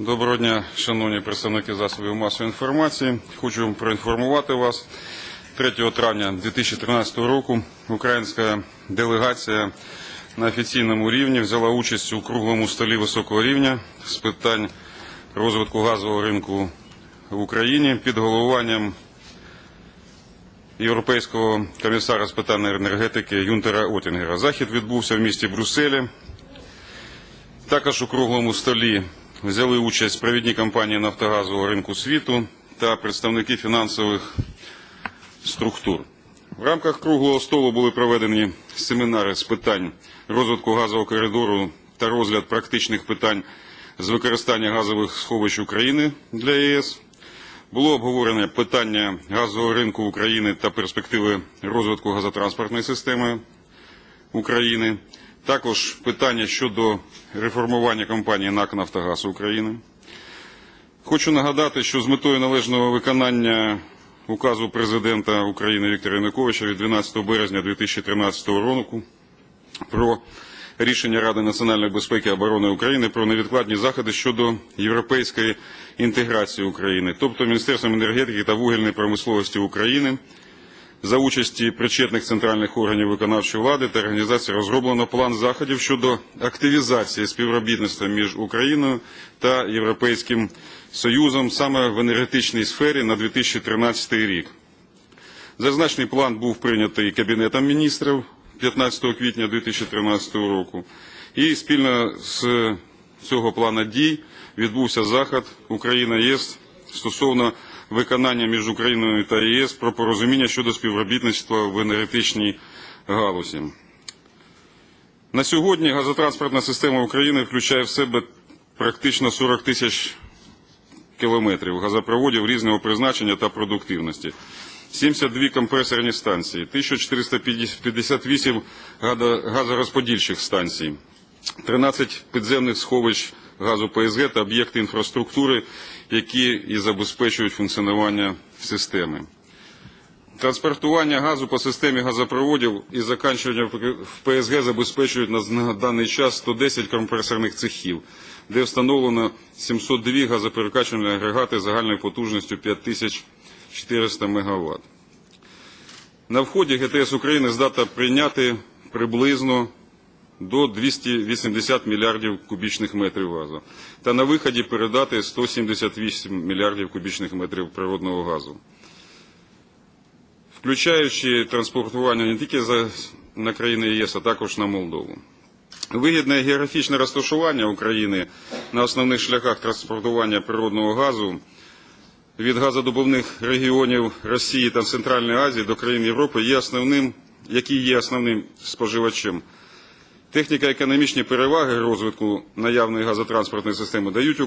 Доброго дня, шановні представники засобів масової інформації. Хочу проінформувати вас. 3 травня 2013 року українська делегація на офіційному рівні взяла участь у круглому столі високого рівня з питань розвитку газового ринку в Україні під головуванням Європейського комісара з питань енергетики Юнтера Отінгера. Захід відбувся в місті Брюсселі. Також у круглому столі взяли участь провідні компанії нафтогазового ринку світу та представники фінансових структур. В рамках круглого столу були проведені семінари з питань розвитку газового коридору та розгляд практичних питань з використання газових сховищ України для ЄС. Було обговорене питання газового ринку України та перспективи розвитку газотранспортної системи України. Також питання щодо реформування компанії НАК «Нафтогаз України». Хочу нагадати, що з метою належного виконання указу президента України Віктора Януковича від 12 березня 2013 року про рішення Ради національної безпеки і оборони України про невідкладні заходи щодо європейської інтеграції України, тобто Міністерством енергетики та вугільної промисловості України за участі причетних центральних органів виконавчої влади та організацій розроблено план заходів щодо активізації співробітництва між Україною та Європейським Союзом саме в енергетичній сфері на 2013 рік. Зазначений план був прийнятий Кабінетом міністрів 15 квітня 2013 року. І спільно з цього плану дій відбувся заход Україна-ЄС стосовно виконання між Україною та ЄС про порозуміння щодо співробітництва в енергетичній галузі. На сьогодні газотранспортна система України включає в себе практично 40 тисяч кілометрів газопроводів різного призначення та продуктивності. 72 компресорні станції, 1458 гадо- газорозподільчих станцій, 13 підземних сховищ газу ПСГ та об'єкти інфраструктури, які і забезпечують функціонування системи. Транспортування газу по системі газопроводів і заканчування в ПСГ забезпечують на- даний час 110 компресорних цехів, де встановлено 702 газоперекачувальні агрегати загальною потужністю 5400 МВт. На вході ГТС України здатна прийняти приблизно до 280 мільярдів кубічних метрів газу, та на виході передати 178 мільярдів кубічних метрів природного газу включаючи транспортування не тільки на країни ЄС, а також на Молдову. Вигідне географічне розташування України на основних шляхах транспортування природного газу від газодобувних регіонів Росії та Центральної Азії до країн Європи є основним, які є основним споживачем. Техніко-економічні переваги розвитку наявної газотранспортної системи дають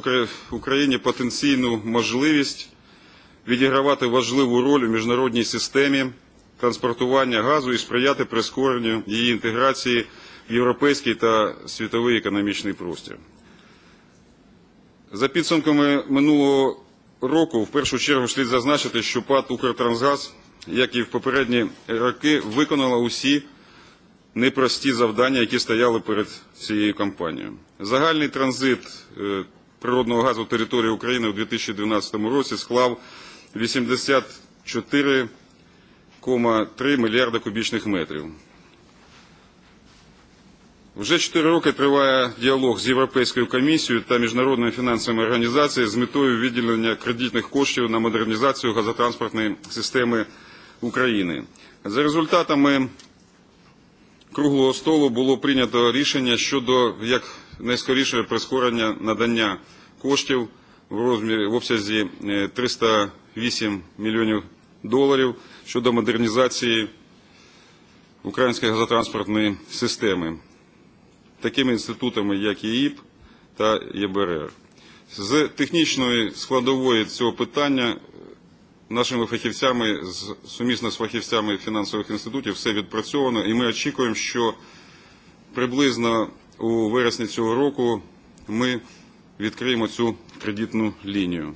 Україні потенційну можливість відігравати важливу роль у міжнародній системі транспортування газу і сприяти прискоренню її інтеграції в європейський та світовий економічний простір. За підсумками минулого року, в першу чергу слід зазначити, що ПАТ «Укртрансгаз», як і в попередні роки, виконала усі непрості завдання, які стояли перед цією компанією. Загальний транзит е, природного газу території України у 2012 році склав 84,3 мільярда кубічних метрів. Вже 4 роки триває діалог з Європейською комісією та міжнародною фінансовою організацією з метою виділення кредитних коштів на модернізацію газотранспортної системи України. За результатами круглого столу було прийнято рішення щодо як найскорішого прискорення надання коштів в розмірі в обсязі е, 308 мільйонів доларів щодо модернізації української газотранспортної системи такими інститутами, як ЄІП та ЄБРР. З технічної складової цього питання нашими фахівцями, сумісно з фахівцями фінансових інститутів, все відпрацьовано, і ми очікуємо, що приблизно у вересні цього року ми відкриємо цю кредитну лінію.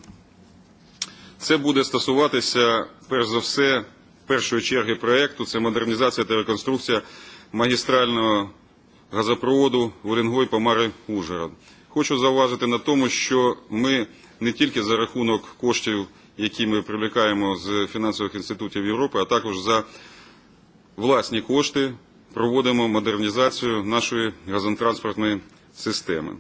Це буде стосуватися, перш за все, першої черги проєкту, це модернізація та реконструкція магістрального газопроводу Уренгой Помари Ужгород. хочу зауважити на тому, що ми не тільки за рахунок коштів, які ми привлекаємо з фінансових інститутів Європи, а також за власні кошти проводимо модернізацію нашої газотранспортної системи.